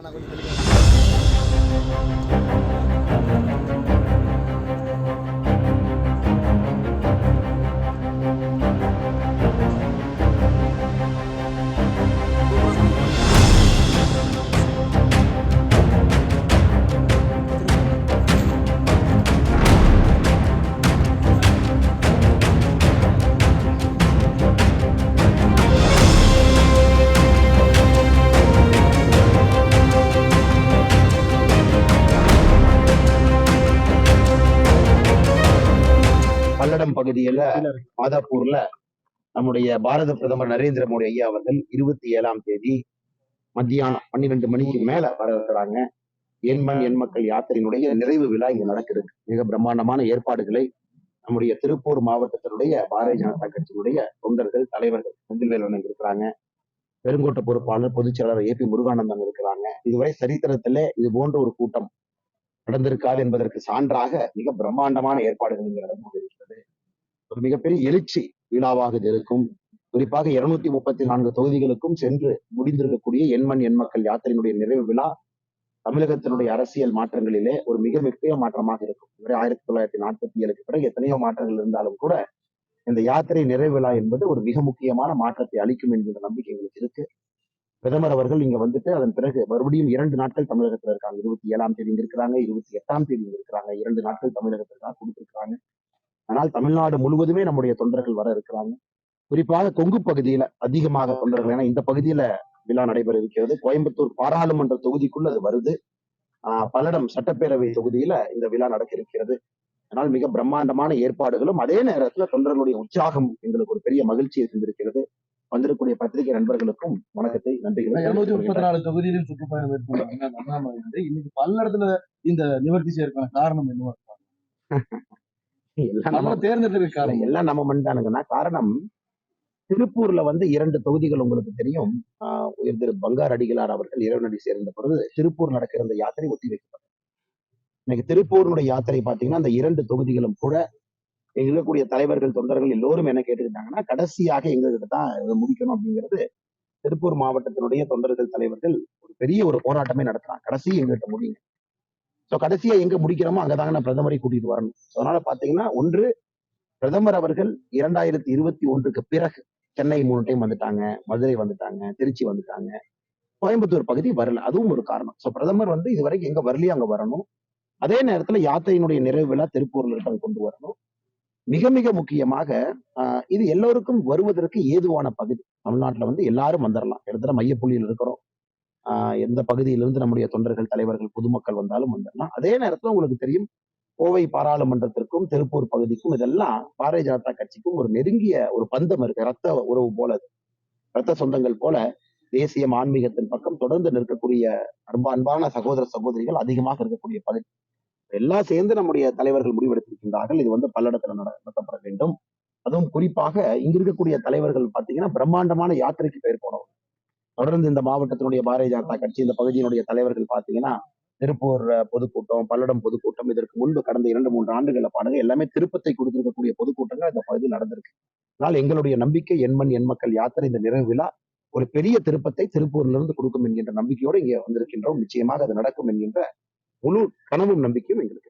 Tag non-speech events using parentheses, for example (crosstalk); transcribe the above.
आना பல்லடம் பகுதியில மாதாப்பூர்ல நம்முடைய பாரத பிரதமர் நரேந்திர மோடி ஐயா அவர்கள் இருபத்தி ஏழாம் தேதி மத்தியானம் பன்னிரெண்டு மணிக்கு மேல வர இருக்கிறாங்க என் மண் என் மக்கள் யாத்திரையினுடைய நிறைவு விழா இங்க நடக்கிறது. மிக பிரம்மாண்டமான ஏற்பாடுகளை நம்முடைய திருப்பூர் மாவட்டத்தினுடைய பாரதிய ஜனதா கட்சியினுடைய தொண்டர்கள் தலைவர்கள் செந்தில்வேலன் இருக்கிறாங்க. பெருங்கோட்ட பொறுப்பாளர் பொதுச் செயலாளர் ஏ பி முருகானந்தம் இருக்கிறாங்க. இதுவரை சரித்திரத்திலே இது போன்ற ஒரு கூட்டம் நடந்திருக்காது என்பதற்கு சான்றாக மிக பிரம்மாண்டமான ஏற்பாடுகள் இங்கு நடந்து கொண்டிருக்கிறது ஒரு மிகப்பெரிய எழுச்சி விழாவாக இருக்கும். குறிப்பாக இருநூத்தி முப்பத்தி நான்கு தொகுதிகளுக்கும் சென்று முடிந்திருக்கக்கூடிய எண்மண் எண் மக்கள் யாத்திரையினுடைய நிறைவு விழா தமிழகத்தினுடைய அரசியல் மாற்றங்களிலே ஒரு மிக முக்கிய மாற்றமாக இருக்கும். இதுவரை ஆயிரத்தி தொள்ளாயிரத்தி நாற்பத்தி ஏழுக்கு பிறகு எத்தனையோ மாற்றங்கள் இருந்தாலும் கூட இந்த யாத்திரை நிறைவு விழா என்பது ஒரு மிக முக்கியமான மாற்றத்தை அளிக்கும் என்கின்ற நம்பிக்கை எங்களுக்கு இருக்கு. பிரதமர் அவர்கள் இங்க வந்துட்டு அதன் பிறகு மறுபடியும் இரண்டு நாட்கள் தமிழகத்துல இருக்காங்க. இருபத்தி ஏழாம் தேதி இருக்கிறாங்க இருபத்தி எட்டாம் தேதி இருக்கிறாங்க. இரண்டு நாட்கள் தமிழகத்திற்காக கொடுத்திருக்கிறாங்க. ஆனால் தமிழ்நாடு முழுவதுமே நம்முடைய தொண்டர்கள் வர இருக்கிறாங்க. குறிப்பாக கொங்கு பகுதியில அதிகமாக தொண்டர்கள். ஏன்னா இந்த பகுதியில விழா நடைபெற இருக்கிறது. கோயம்புத்தூர் பாராளுமன்ற தொகுதிக்குள்ள அது வருது. ஆஹ் பல்லடம் சட்டப்பேரவை தொகுதியில இந்த விழா நடக்க இருக்கிறது. அதனால் மிக பிரம்மாண்டமான ஏற்பாடுகளும் அதே நேரத்துல தொண்டர்களுடைய உற்சாகம் எங்களுக்கு ஒரு பெரிய மகிழ்ச்சியை தந்திருக்கிறது. வந்திருக்கக்கூடிய பத்திரிகை நண்பர்களுக்கும் வணக்கத்தை நன்றிகளை இருநூத்தி முப்பத்தி நாலு தொகுதியிலும் சுற்றுப்பயணம் மேற்கொண்டாங்க இன்னைக்கு பல்லடத்துல இந்த நிவர்த்தி செய்யறதுக்கான காரணம் என்னவா இருக்கும்? (laughs) எல்லாம் நம்ம நம்ம தேர்ந்தெடுக்க காரணம் எல்லாம் நம்ம மண் தானுங்கன்னா காரணம் திருப்பூர்ல வந்து இரண்டு தொகுதிகள் உங்களுக்கு தெரியும். திரு பங்கார் அடிகளார் அவர்கள் இறைவனடி சேர்ந்த பொழுது திருப்பூர் நடக்கிற இந்த யாத்திரை ஒத்தி வைக்கப்பட்டது. இன்னைக்கு திருப்பூருடைய யாத்திரை பாத்தீங்கன்னா அந்த இரண்டு தொகுதிகளும் கூட இங்க இருக்கக்கூடிய தலைவர்கள் தொண்டர்கள் எல்லோரும் என்ன கேட்டுக்கிட்டாங்கன்னா கடைசியாக எங்ககிட்ட தான் முடிக்கணும் அப்படிங்கிறது திருப்பூர் மாவட்டத்தினுடைய தொண்டர்கள் தலைவர்கள் ஒரு பெரிய ஒரு போராட்டமே நடத்துறாங்க. கடைசி எங்ககிட்ட முடியுங்க ஸோ கடைசியா எங்க முடிக்கிறோமோ அங்கதாங்க நான் பிரதமரை கூட்டிட்டு வரணும். அதனால பாத்தீங்கன்னா ஒன்று பிரதமர் அவர்கள் இரண்டாயிரத்தி இருபத்தி ஒன்றுக்கு பிறகு சென்னை மூணு டைம் வந்துட்டாங்க மதுரை வந்துட்டாங்க திருச்சி வந்துட்டாங்க. கோயம்புத்தூர் பகுதி வரல. அதுவும் ஒரு காரணம். சோ பிரதமர் வந்து இதுவரைக்கும் எங்க வரலையோ அங்க வரணும். அதே நேரத்துல யாத்திரையினுடைய நிறைவு விழா திருப்பூர்ல இருக்க கொண்டு வரணும். மிக மிக முக்கியமாக ஆஹ், இது எல்லோருக்கும் வருவதற்கு ஏதுவான பகுதி. தமிழ்நாட்டுல வந்து எல்லாரும் வந்துடலாம் இடத்துல மையப்புள்ளியில் இருக்கிறோம். எந்த பகுதியிலிருந்து நம்முடைய தொண்டர்கள் தலைவர்கள் பொதுமக்கள் வந்தாலும் வந்துடலாம். அதே நேரத்துல உங்களுக்கு தெரியும் கோவை பாராளுமன்றத்திற்கும் திருப்பூர் பகுதிக்கும் இதெல்லாம் பாரதிய ஜனதா கட்சிக்கும் ஒரு நெருங்கிய ஒரு பந்தம் இருக்கு. ரத்த உறவு போல ரத்த சொந்தங்கள் போல தேசிய ஆன்மீகத்தின் பக்கம் தொடர்ந்து நிற்கக்கூடிய அன்ப அன்பான சகோதர சகோதரிகள் அதிகமாக இருக்கக்கூடிய பகுதி. எல்லாம் சேர்ந்து நம்முடைய தலைவர்கள் முடிவெடுத்திருக்கின்றார்கள். இது வந்து பல்லடத்துல நடத்தப்பட வேண்டும். அதுவும் குறிப்பாக இங்க இருக்கக்கூடிய தலைவர்கள் பாத்தீங்கன்னா பிரம்மாண்டமான யாத்திரைக்கு பெயர் போனவங்க. தொடர்ந்து இந்த மாவட்டத்தினுடைய பாரதிய ஜனதா கட்சி இந்த பகுதியினுடைய தலைவர்கள் பாத்தீங்கன்னா திருப்பூர் பொதுக்கூட்டம் பல்லடம் பொதுக்கூட்டம் இதற்கு முன்பு கடந்த இரண்டு மூன்று ஆண்டுகள பாருங்க எல்லாமே திருப்பத்தை கொடுத்திருக்கக்கூடிய பொதுக்கூட்டங்கள் இந்த பகுதியில் நடந்திருக்கு. அதனால் எங்களுடைய நம்பிக்கை எண்மண் எண் மக்கள் யாத்திரை இந்த நிறைவு விழா ஒரு பெரிய திருப்பத்தை திருப்பூர்ல இருந்து கொடுக்கும் என்கின்ற நம்பிக்கையோடு இங்கே வந்திருக்கின்றோம். நிச்சயமாக அது நடக்கும் என்கின்ற முழு கனவும் நம்பிக்கையும் எங்களுக்கு